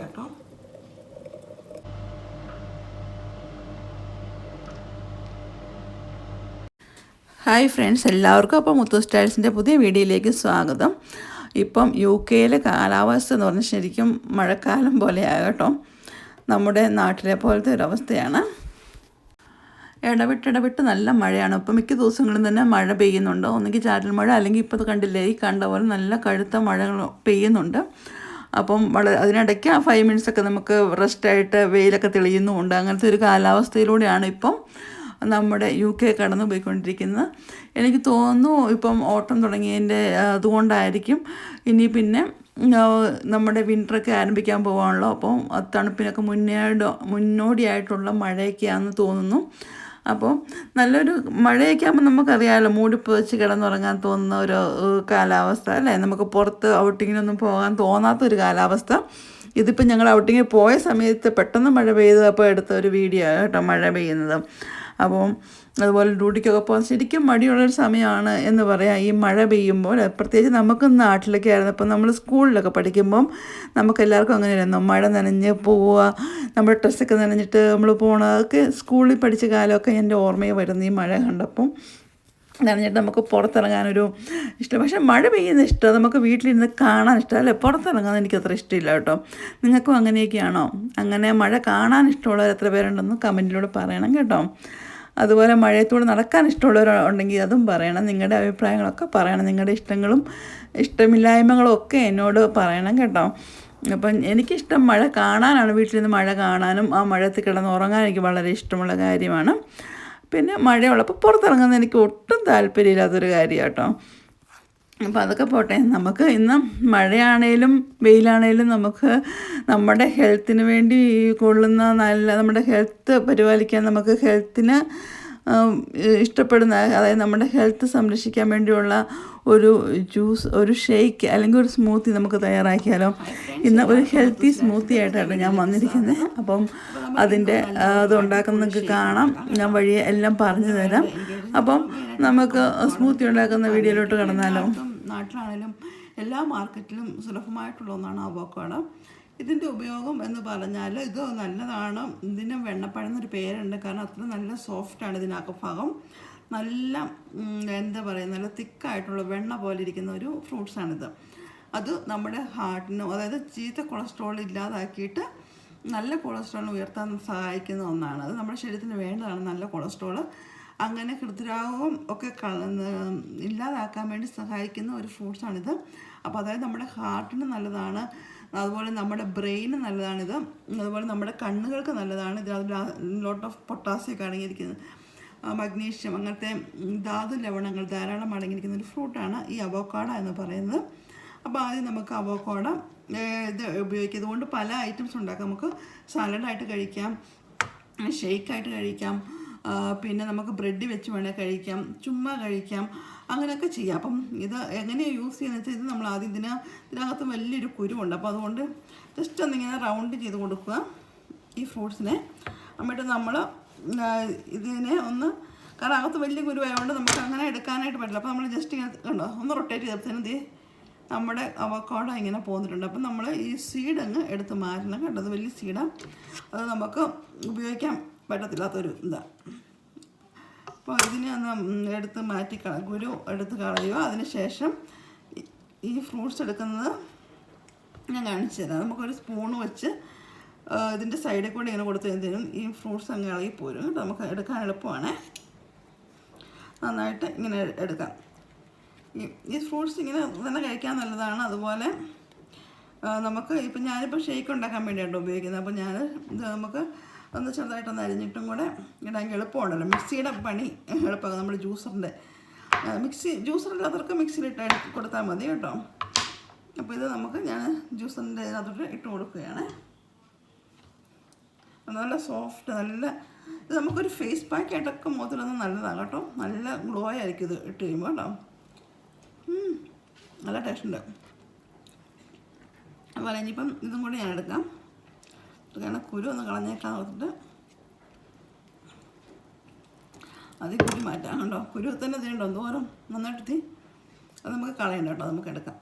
കേട്ടോ. Hi friends എല്ലാവർക്കും അപ്പോൾ മുത്തു സ്റ്റൈൽസിന്റെ പുതിയ വീഡിയോയിലേക്ക് സ്വാഗതം. ഇപ്പം യു കെയിലെ കാലാവസ്ഥ എന്ന് പറഞ്ഞാൽ ശരിക്കും മഴക്കാലം പോലെയാകട്ടോ നമ്മുടെ നാട്ടിലെ പോലത്തെ ഒരു അവസ്ഥയാണ്. ഇടവിട്ടിടവിട്ട് നല്ല മഴയാണ്. ഇപ്പം മിക്ക ദിവസങ്ങളും തന്നെ മഴ പെയ്യുന്നുണ്ട്. ഒന്നുകിൽ ചാറ്റൽ മഴ അല്ലെങ്കിൽ ഇപ്പോൾ കണ്ടില്ലേ ഈ കണ്ട പോലെ നല്ല കഴുത്ത മഴകൾ പെയ്യുന്നുണ്ട്. അപ്പം വളരെ അതിനിടയ്ക്ക് ആ ഫൈവ് മിനിറ്റ്സൊക്കെ നമുക്ക് റെസ്റ്റായിട്ട് വെയിലൊക്കെ തെളിയുന്നുമുണ്ട് അങ്ങനത്തെ ഒരു കാലാവസ്ഥയിലൂടെയാണ് ഇപ്പം നമ്മുടെ യു കെ കടന്നു പോയിക്കൊണ്ടിരിക്കുന്നത് എനിക്ക് തോന്നുന്നു ഇപ്പം ഓട്ടം തുടങ്ങിയതിന്റെ അതുകൊണ്ടായിരിക്കും. ഇനി പിന്നെ നമ്മുടെ വിന്ററൊക്കെ ആരംഭിക്കാൻ പോകാണല്ലോ അപ്പം തണുപ്പിനൊക്കെ മുന്നേ മുന്നോടിയായിട്ടുള്ള മഴയൊക്കെയാണെന്ന് തോന്നുന്നു. അപ്പോൾ നല്ലൊരു മഴയൊക്കെ ആകുമ്പോൾ നമുക്കറിയാമല്ലോ മൂടിപ്പുതച്ച് കിടന്നുറങ്ങാൻ തോന്നുന്ന ഒരു കാലാവസ്ഥ അല്ലേ? നമുക്ക് പുറത്ത് ഔട്ടിങ്ങിനൊന്നും പോകാൻ തോന്നാത്ത ഒരു കാലാവസ്ഥ. ഇതിപ്പോൾ ഞങ്ങൾ ഔട്ടിങ്ങിൽ പോയ സമയത്ത് പെട്ടെന്ന് മഴ പെയ്തു. അപ്പോൾ എടുത്ത ഒരു വീഡിയോ കേട്ടോ മഴ പെയ്യുന്നത്. അപ്പം അതുപോലെ ഡ്യൂട്ടിക്കൊക്കെ പോകാൻ ശരിക്കും മടിയുള്ളൊരു സമയമാണ് എന്ന് പറയാം. ഈ മഴ പെയ്യുമ്പോൾ പ്രത്യേകിച്ച് നമുക്ക് നാട്ടിലൊക്കെ ആയിരുന്നു. അപ്പം നമ്മൾ സ്കൂളിലൊക്കെ പഠിക്കുമ്പം നമുക്ക് എല്ലാവർക്കും അങ്ങനെയായിരുന്നു. മഴ നനഞ്ഞ് പോവുക നമ്മുടെ ഡ്രസ്സൊക്കെ നനഞ്ഞിട്ട് നമ്മൾ പോകണതൊക്കെ സ്കൂളിൽ പഠിച്ച കാലമൊക്കെ എന്റെ ഓർമ്മയിൽ വരുന്നു ഈ മഴ കണ്ടപ്പം. നനഞ്ഞിട്ട് നമുക്ക് പുറത്തിറങ്ങാനൊരു ഇഷ്ടം. പക്ഷേ മഴ പെയ്യുന്ന ഇഷ്ടം നമുക്ക് വീട്ടിലിരുന്ന് കാണാൻ ഇഷ്ടം. അല്ലേ? പുറത്തിറങ്ങാൻ എനിക്ക് അത്ര ഇഷ്ടമില്ല കേട്ടോ. നിങ്ങൾക്കും അങ്ങനെയൊക്കെയാണോ? അങ്ങനെ മഴ കാണാൻ ഇഷ്ടമുള്ളവർ എത്ര പേരുണ്ടെന്ന് കമന്റിലൂടെ പറയണം കേട്ടോ. അതുപോലെ മഴയത്തൂടെ നടക്കാൻ ഇഷ്ടമുള്ളവരുണ്ടെങ്കിൽ അതും പറയണം. നിങ്ങളുടെ അഭിപ്രായങ്ങളൊക്കെ പറയണം. നിങ്ങളുടെ ഇഷ്ടങ്ങളും ഇഷ്ടമില്ലായ്മകളും ഒക്കെ എന്നോട് പറയണം കേട്ടോ. അപ്പം എനിക്കിഷ്ടം മഴ കാണാനാണ്. വീട്ടിലിരുന്ന് മഴ കാണാനും ആ മഴത്തിൽ കിടന്ന് ഉറങ്ങാൻ എനിക്ക് വളരെ ഇഷ്ടമുള്ള കാര്യമാണ്. പിന്നെ മഴയുള്ളപ്പോൾ പുറത്തിറങ്ങുന്ന എനിക്ക് ഒട്ടും താല്പര്യമില്ലാത്തൊരു കാര്യം കേട്ടോ. അപ്പോൾ അതൊക്കെ പോട്ടെ. നമുക്ക് ഇന്ന് മഴയാണേലും വെയിലാണേലും നമുക്ക് നമ്മുടെ ഹെൽത്തിന് വേണ്ടി കൊള്ളുന്ന നല്ല നമ്മുടെ ഹെൽത്ത് പരിപാലിക്കാൻ നമുക്ക് ഹെൽത്തിന് ഇഷ്ടപ്പെടുന്ന അതായത് നമ്മുടെ ഹെൽത്ത് സംരക്ഷിക്കാൻ വേണ്ടിയുള്ള ഒരു ജ്യൂസ് ഒരു ഷേക്ക് അല്ലെങ്കിൽ ഒരു സ്മൂത്തി നമുക്ക് തയ്യാറാക്കിയാലോ. ഇന്ന് ഒരു ഹെൽത്തി സ്മൂത്തി ആയിട്ടാണ് ഞാൻ വന്നിരിക്കുന്നത് അപ്പം അതിന്റെ അത് ഉണ്ടാക്കുന്നത് നിങ്ങൾക്ക് കാണാം. ഞാൻ വഴിയെ എല്ലാം പറഞ്ഞു തരാം. അപ്പം നമുക്ക് സ്മൂത്തി ഉണ്ടാക്കുന്ന വീഡിയോയിലോട്ട് കടന്നാലോ. നാട്ടിലാണേലും എല്ലാ മാർക്കറ്റിലും സുലഭമായിട്ടുള്ള ഒന്നാണ് അവോക്കാഡോ. ഇതിന്റെ ഉപയോഗം എന്ന് പറഞ്ഞാൽ ഇത് നല്ലതാണ്. ഇതിന് വെണ്ണപ്പഴം എന്നൊരു പേരുണ്ട്. കാരണം അത്ര നല്ല സോഫ്റ്റാണ് ഇതിനകത്ത് ഭാഗം. നല്ല എന്താ പറയുക നല്ല തിക്കായിട്ടുള്ള വെണ്ണ പോലെ ഇരിക്കുന്ന ഒരു ഫ്രൂട്ട്സാണിത്. അത് നമ്മുടെ ഹാർട്ടിനും അതായത് ചീത്ത കൊളസ്ട്രോൾ ഇല്ലാതാക്കിയിട്ട് നല്ല കൊളസ്ട്രോൾ ഉയർത്താൻ സഹായിക്കുന്ന ഒന്നാണ്. അത് നമ്മുടെ ശരീരത്തിന് വേണ്ടതാണ് നല്ല കൊളസ്ട്രോൾ അങ്ങനെ ഹൃദ്രാഗവും ഒക്കെ ഇല്ലാതാക്കാൻ വേണ്ടി സഹായിക്കുന്ന ഒരു ഫ്രൂട്ട്സാണിത് അപ്പോൾ അതായത് നമ്മുടെ ഹാർട്ടിന് നല്ലതാണ് അതുപോലെ നമ്മുടെ ബ്രെയിന് നല്ലതാണിത് അതുപോലെ നമ്മുടെ കണ്ണുകൾക്ക് നല്ലതാണ് ഇത് അതിൽ ലോട്ട് ഓഫ് പൊട്ടാസ്യം ഒക്കെ അടങ്ങിയിരിക്കുന്നത്. മഗ്നീഷ്യം അങ്ങനത്തെ ധാതു ലവണങ്ങൾ ധാരാളം അടങ്ങിയിരിക്കുന്ന ഒരു ഫ്രൂട്ടാണ് ഈ അവോക്കാഡ എന്ന് പറയുന്നത്. അപ്പോൾ ആദ്യം നമുക്ക് അവോക്കാഡ ഇത് ഉപയോഗിക്കുക. ഇതുകൊണ്ട് പല ഐറ്റംസ് ഉണ്ടാക്കാം. നമുക്ക് സാലഡായിട്ട് കഴിക്കാം ഷെയ്ക്കായിട്ട് കഴിക്കാം പിന്നെ നമുക്ക് ബ്രെഡ് വെച്ച് വേണേൽ കഴിക്കാം ചുമ്മാ കഴിക്കാം അങ്ങനെയൊക്കെ ചെയ്യാം. അപ്പം ഇത് എങ്ങനെയാണ് യൂസ് ചെയ്യുന്നത് വെച്ചാൽ ഇത് നമ്മൾ ആദ്യം ഇതിന് ഇതിനകത്ത് വലിയൊരു കുരുവുണ്ട്. അപ്പോൾ അതുകൊണ്ട് ജസ്റ്റ് ഒന്നിങ്ങനെ റൗണ്ട് ചെയ്ത് കൊടുക്കുക. ഈ ഫ്രൂട്ട്സിനെ എന്നിട്ട് നമ്മൾ ഇതിനെ ഒന്ന് കാരണം അകത്ത് വലിയ കുരുവായതുകൊണ്ട് നമുക്ക് അങ്ങനെ എടുക്കാനായിട്ട് പറ്റില്ല. അപ്പോൾ നമ്മൾ ജസ്റ്റ് ഇങ്ങനെ കണ്ടോ ഒന്ന് റൊട്ടേറ്റ് ചെയ്തപ്പോഴത്തേനും ദേ നമ്മുടെ അവക്കോട ഇങ്ങനെ പോന്നിട്ടുണ്ട്. അപ്പം നമ്മൾ ഈ സീഡ് എടുത്ത് മാറ്റണം. കേട്ടോ അത് വലിയ സീഡാണ് അത് നമുക്ക് ഉപയോഗിക്കാൻ പറ്റത്തില്ലാത്തൊരു ഇതാണ് അപ്പോൾ ഇതിനെ ഒന്ന് എടുത്ത് മാറ്റി ഗുരു എടുത്ത് കളയുക. അതിന് ശേഷം ഈ- ഫ്രൂട്ട്സ് എടുക്കുന്നത് ഞാൻ കാണിച്ചു തരാം. നമുക്കൊരു സ്പൂൺ വെച്ച് ഇതിന്റെ സൈഡിൽ കൂടെ ഇങ്ങനെ കൊടുത്തു കഴിഞ്ഞാൽ ഈ ഫ്രൂട്ട്സ് അങ്ങ് ഇളകി പോരും നമുക്ക് എടുക്കാൻ എളുപ്പമാണ്. നന്നായിട്ട് ഇങ്ങനെ എടുക്കാം. ഈ ഈ ഫ്രൂട്ട്സ് ഇങ്ങനെ തന്നെ കഴിക്കാൻ നല്ലതാണ്. അതുപോലെ നമുക്ക് ഇപ്പം ഞാനിപ്പോൾ ഷേക്ക് ഉണ്ടാക്കാൻ വേണ്ടിയാണ് ഉപയോഗിക്കുന്നത്. അപ്പോൾ ഞാൻ ഇത് നമുക്ക് ഒന്ന് ചെറുതായിട്ടൊന്ന് അരിഞ്ഞിട്ടും കൂടെ ഇടാൻ എളുപ്പമുണ്ടല്ലോ മിക്സിയുടെ പണി എളുപ്പമാണ് നമ്മുടെ ജ്യൂസറിന്റെ മിക്സി ജ്യൂസർ ഇല്ലാത്തവർക്ക് മിക്സിയിലിട്ട് കൊടുത്താൽ മതി കേട്ടോ. അപ്പോൾ ഇത് നമുക്ക് ഞാൻ ജ്യൂസറിന്റെ ഇതിനകത്തോട്ട് ഇട്ട് കൊടുക്കുകയാണ്. നല്ല സോഫ്റ്റ് നല്ല ഇത് നമുക്കൊരു ഫേസ് പാക്ക് ആയിട്ടൊക്കെ മുഖത്തിലൊന്നും നല്ലതാണ് കേട്ടോ. നല്ല ഗ്ലോ ആയിരിക്കും ഇത് ഇട്ട് കഴിയുമ്പോൾ കേട്ടോ. നല്ല ടേസ്റ്റ് ഉണ്ട്. അതുപോലെ ഇനിയിപ്പം ഇതും കൂടി ഞാൻ എടുക്കാം. കാരണം കുരു ഒന്ന് കളഞ്ഞേക്കാൻ ഓർത്തിട്ട്. അത് കുരു മാറ്റാം കണ്ടോ? കുരു തന്നെ തീണ്ടോ എന്തോരം നന്നായിട്ട് തീ അത് നമുക്ക് കളയണ്ട കേട്ടോ നമുക്ക് എടുക്കാം.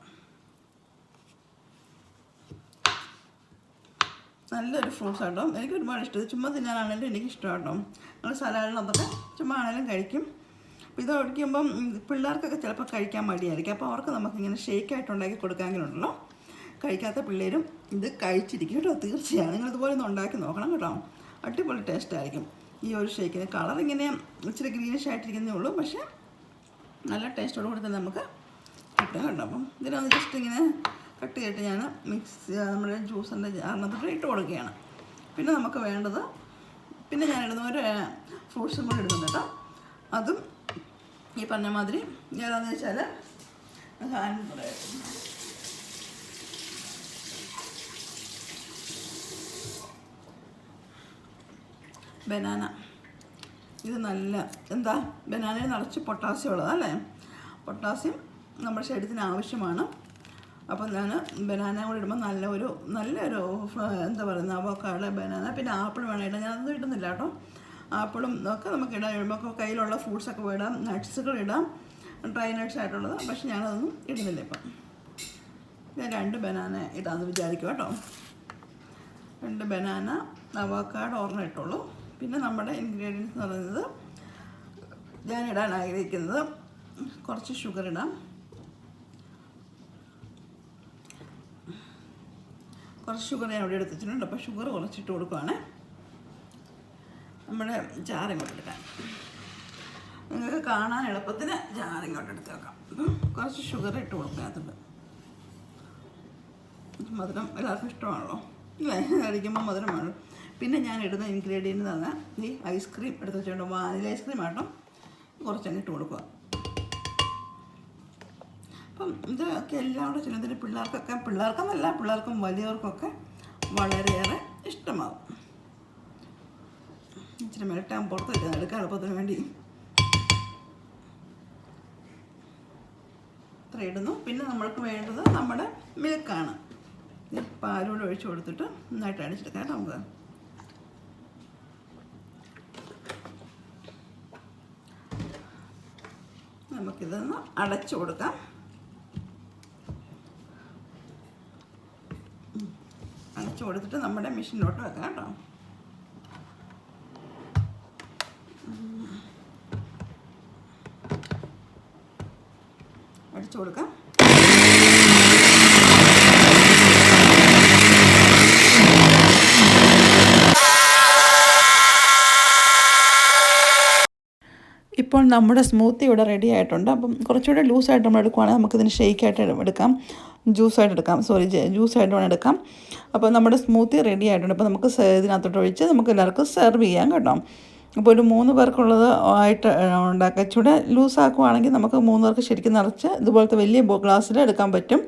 നല്ലൊരു ഫ്രൂട്ട്സ് ആട്ടോ. എനിക്ക് ഒരുപാട് ഇഷ്ടം. ചുമ്മാ തിന്നാനാണെങ്കിലും എനിക്ക് ഇഷ്ടം കേട്ടോ. നമ്മൾ സലാഡിനകത്തൊക്കെ ചുമ്മാ ആണെങ്കിലും കഴിക്കും. അപ്പോൾ ഇത് ഒഴിക്കുമ്പം പിള്ളേർക്കൊക്കെ ചിലപ്പോൾ കഴിക്കാൻ മടിയായിരിക്കും. അപ്പോൾ അവർക്ക് നമുക്കിങ്ങനെ ഷേക്കായിട്ട് ഉണ്ടാക്കി കൊടുക്കാമെങ്കിലുണ്ടല്ലോ. കഴിക്കാത്ത പിള്ളേരും ഇത് കഴിച്ചിരിക്കും കേട്ടോ തീർച്ചയായും. നിങ്ങൾ ഇതുപോലെ ഒന്ന് ഉണ്ടാക്കി നോക്കണം കേട്ടോ. അടിപൊളി ടേസ്റ്റ് ആയിരിക്കും. ഈ ഒരു ഷേക്കിന് കളർ ഇങ്ങനെ ഇച്ചിരി ഗ്രീനിഷ് ആയിട്ടിരിക്കുന്നേ ഉള്ളൂ പക്ഷേ നല്ല ടേസ്റ്റോട് കൂടി തന്നെ നമുക്ക് കിട്ടും കേട്ടോ. അപ്പം ഇതിനൊന്ന് ജസ്റ്റ് ഇങ്ങനെ കട്ട് ചെയ്തിട്ട് ഞാൻ മിക്സ് നമ്മുടെ ജ്യൂസിന്റെ ജാറിനകത്തോട്ട് ഇട്ട് കൊടുക്കുകയാണ്. പിന്നെ നമുക്ക് വേണ്ടത് പിന്നെ ഞാൻ ഇടുന്ന ഒരു ഫ്രൂട്ട്സും കൂടി ഇടുന്നുണ്ട് കേട്ടോ. അതും ഈ പറഞ്ഞ മാതിരി ഏതാണെന്ന് വെച്ചാൽ ഹാൻഡ് ബനാന. ഇത് നല്ല എന്താ ബനാനയിൽ നിറച്ച് പൊട്ടാസ്യം ഉള്ളത് അല്ലേ? പൊട്ടാസ്യം നമ്മുടെ ശരീരത്തിന് ആവശ്യമാണ്. അപ്പം ഞാൻ ബനാന കൂടെ ഇടുമ്പോൾ നല്ല ഒരു നല്ലൊരു എന്താ പറയുന്നത് അവക്കാട് ബനാന. പിന്നെ ആപ്പിൾ വേണം ഇടാം ഞാനൊന്നും ഇടുന്നില്ല കേട്ടോ. ആപ്പിളും ഒക്കെ നമുക്ക് ഇടാൻ ഇടുമ്പോൾ കയ്യിലുള്ള ഫ്രൂട്ട്സൊക്കെ ഇടാം. നട്ട്സുകൾ ഇടാം. ഡ്രൈ നട്ട്സ് ആയിട്ടുള്ളത്. പക്ഷെ ഞാനതൊന്നും ഇടുന്നില്ല ഇപ്പം. ഞാൻ രണ്ട് ബനാന ഇടാമെന്ന് വിചാരിക്കും കേട്ടോ. രണ്ട് ബനാന അവക്കാട് ഓർമ്മ ഇട്ടുള്ളൂ പിന്നെ നമ്മുടെ ഇൻഗ്രീഡിയൻസ് എന്ന് പറയുന്നത് ഞാൻ ഇടാൻ ആഗ്രഹിക്കുന്നത് കുറച്ച് ഷുഗർ ഇടാം. കുറച്ച് ഷുഗർ ഞാൻ ഇവിടെ എടുത്തിട്ടുണ്ട്. അപ്പോൾ ഷുഗർ കുറച്ചിട്ട് കൊടുക്കുവാണ്. നമ്മുടെ ജാർ ഇങ്ങോട്ട് എടുക്കാൻ നിങ്ങൾക്ക് കാണാൻ എളുപ്പത്തിന് ജാർ ഇങ്ങോട്ട് എടുത്ത് വെക്കാം. അപ്പം കുറച്ച് ഷുഗർ ഇട്ട് കൊടുക്കുക അതിന്റെ മധുരം എല്ലാവർക്കും ഇഷ്ടമാണല്ലോ. അല്ലേ കഴിക്കുമ്പോൾ മധുരം വേണം. പിന്നെ ഞാൻ ഇടുന്ന ഇൻഗ്രീഡിയന്റ് പറഞ്ഞാൽ ഈ ഐസ്ക്രീം എടുത്ത് വെച്ചുകൊണ്ട് വാനില ഐസ്ക്രീം ആട്ടോ. കുറച്ചങ്ങ് ഇട്ട് കൊടുക്കുക. അപ്പം ഇതൊക്കെ എല്ലാവരുടെ ചെയ്യുന്നതിന് പിള്ളേർക്കൊക്കെ പിള്ളേർക്കെന്നല്ല പിള്ളേർക്കും വലിയവർക്കൊക്കെ വളരെയേറെ ഇഷ്ടമാകും ഇച്ചിരി മിരട്ടാൻ പുറത്ത് വരിക എടുക്കാൻ എളുപ്പത്തിന് വേണ്ടി. ഇത്ര ഇടുന്നു. പിന്നെ നമ്മൾക്ക് വേണ്ടത് നമ്മുടെ മിൽക്കാണ് പാലൂടെ ഒഴിച്ചു കൊടുത്തിട്ട് നന്നായിട്ട് അടിച്ചെടുക്കാം നമുക്ക്. നമുക്കിതൊന്ന് അടച്ചു കൊടുക്കാം. അടച്ചു കൊടുത്തിട്ട് നമ്മുടെ മെഷീനിലോട്ട് വെക്കാം കേട്ടോ. അടിച്ചു കൊടുക്കാം ഇപ്പോൾ നമ്മുടെ സ്മൂത്തി ഇവിടെ റെഡി ആയിട്ടുണ്ട്. അപ്പം കുറച്ചുകൂടെ ലൂസായിട്ട് നമ്മൾ എടുക്കുവാണെങ്കിൽ നമുക്കിതിന് ഷെയ്ക്കായിട്ട് എടുക്കാം. ജ്യൂസായിട്ട് എടുക്കാം. സോറി ജ്യൂസായിട്ട് വേണം എടുക്കാം. അപ്പോൾ നമ്മുടെ സ്മൂത്തി റെഡി ആയിട്ടുണ്ട്. അപ്പോൾ നമുക്ക് ഇതിനകത്തോട്ട് ഒഴിച്ച് നമുക്ക് എല്ലാവർക്കും സെർവ് ചെയ്യാം കേട്ടോ. അപ്പോൾ ഒരു മൂന്ന് പേർക്കുള്ളത് ആയിട്ട് ഉണ്ടാക്കുക ചൂടെ ലൂസാക്കുവാണെങ്കിൽ നമുക്ക് മൂന്ന് പേർക്ക് ശരിക്കും നിറച്ച് ഇതുപോലത്തെ വലിയ ഗ്ലാസ്സിൽ എടുക്കാൻ പറ്റും.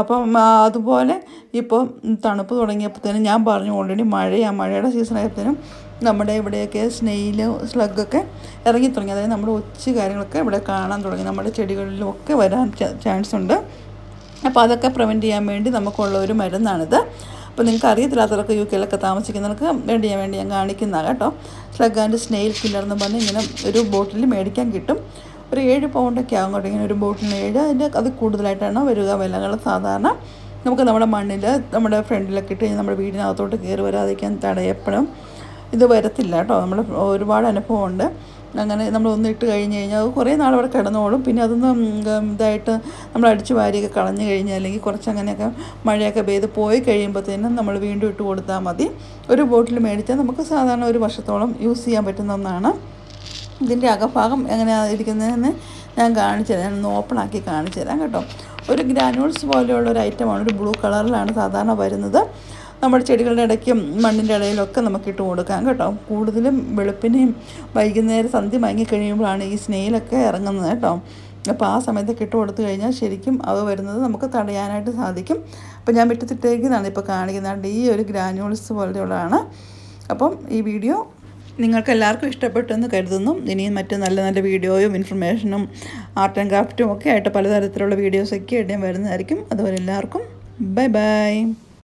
അപ്പം അതുപോലെ ഇപ്പോൾ തണുപ്പ് തുടങ്ങിയപ്പോഴത്തേനും ഞാൻ പറഞ്ഞു ഓൾറെഡി മഴയാണ് മഴയുടെ സീസൺ ആയപ്പോഴത്തേനും നമ്മുടെ ഇവിടെയൊക്കെ സ്നെയിൽ സ്ലഗൊക്കെ ഇറങ്ങി തുടങ്ങി അതായത് നമ്മുടെ ഒച്ച് കാര്യങ്ങളൊക്കെ ഇവിടെ കാണാൻ തുടങ്ങി. നമ്മുടെ ചെടികളിലും ഒക്കെ വരാൻ ചാൻസ് ഉണ്ട് അപ്പോൾ അതൊക്കെ പ്രിവെന്റ് ചെയ്യാൻ വേണ്ടി നമുക്കുള്ള ഒരു മരുന്നാണിത്. അപ്പോൾ നിങ്ങൾക്ക് അറിയത്തില്ലാത്തവർക്ക് യു കെയിലൊക്കെ താമസിക്കുന്നവർക്ക് വേണ്ടി ചെയ്യാൻ വേണ്ടി ഞാൻ കാണിക്കുന്നതാണ് കേട്ടോ. സ്ലഗ് ആൻഡ് സ്നെയിൽ കില്ലർ എന്ന് പറഞ്ഞ് ഇങ്ങനെ ഒരു ബോട്ടിൽ മേടിക്കാൻ കിട്ടും. ഒരു ഏഴ് പൗണ്ടൊക്കെ ആകും കേട്ടോ ഇങ്ങനെ ഒരു ബോട്ടിലിന് ഏഴ്. അതിന്റെ അത് കൂടുതലായിട്ടാണ് വരിക. വിലകൾ സാധാരണ നമുക്ക് നമ്മുടെ മണ്ണിൽ നമ്മുടെ ഫ്രണ്ടിലൊക്കെ ഇട്ട് കഴിഞ്ഞാൽ നമ്മുടെ വീടിനകത്തോട്ട് കയറി വരാതിരിക്കാൻ തടയപ്പെടും. ഇത് വരത്തില്ല കേട്ടോ. നമ്മൾ ഒരുപാട് അനുഭവമുണ്ട്. അങ്ങനെ നമ്മൾ ഒന്ന് ഇട്ട് കഴിഞ്ഞ് കഴിഞ്ഞാൽ അത് കുറേ നാൾ അവിടെ കിടന്നോളും. പിന്നെ അതൊന്ന് ഇതായിട്ട് നമ്മൾ അടിച്ചു വാരിയൊക്കെ കളഞ്ഞു കഴിഞ്ഞാൽ അല്ലെങ്കിൽ കുറച്ച് അങ്ങനെയൊക്കെ മഴയൊക്കെ പെയ്ത് പോയി കഴിയുമ്പോഴത്തേനും നമ്മൾ വീണ്ടും ഇട്ട് കൊടുത്താൽ മതി. ഒരു ബോട്ടിൽ മേടിച്ചാൽ നമുക്ക് സാധാരണ ഒരു വർഷത്തോളം യൂസ് ചെയ്യാൻ പറ്റുന്ന ഒന്നാണ്. ഇതിന്റെ അകഭാഗം എങ്ങനെയാണ് ഇരിക്കുന്നതെന്ന് ഞാൻ കാണിച്ചു തരാം. ഞാനൊന്ന് ഓപ്പൺ ആക്കി കാണിച്ചു തരാം കേട്ടോ. ഒരു ഗ്രാനൂൾസ് പോലെയുള്ള ഒരു ഐറ്റമാണ് ഒരു ബ്ലൂ കളറിലാണ് സാധാരണ വരുന്നത്. നമ്മുടെ ചെടികളുടെ ഇടയ്ക്കും മണ്ണിന്റെ ഇടയിലൊക്കെ നമുക്ക് ഇട്ട് കൊടുക്കാം കേട്ടോ. കൂടുതലും വെളുപ്പിനെയും വൈകുന്നേരം സന്ധ്യ മയങ്ങി കഴിയുമ്പോഴാണ് ഈ സ്നെയിലൊക്കെ ഇറങ്ങുന്നത് കേട്ടോ. അപ്പോൾ ആ സമയത്തൊക്കെ ഇട്ട് കൊടുത്തു കഴിഞ്ഞാൽ ശരിക്കും അത് വരുന്നത് നമുക്ക് തടയാനായിട്ട് സാധിക്കും. അപ്പോൾ ഞാൻ വിട്ടത്തിട്ടേക്കുന്നതാണ് ഇപ്പോൾ കാണിക്കുന്നത്. ഈ ഒരു ഗ്രാനുൾസ് പോലെയുള്ളതാണ്. അപ്പം ഈ വീഡിയോ നിങ്ങൾക്ക് എല്ലാവർക്കും ഇഷ്ടപ്പെട്ടെന്ന് കരുതുന്നു. ഇനിയും മറ്റ് നല്ല നല്ല വീഡിയോയും ഇൻഫർമേഷനും ആർട്ട് ആൻഡ് ക്രാഫ്റ്റും ഒക്കെ ആയിട്ട് പലതരത്തിലുള്ള വീഡിയോസൊക്കെ ആയിട്ട് ഞാൻ വരുന്നതായിരിക്കും. അതുപോലെ എല്ലാവർക്കും ബൈ ബൈ.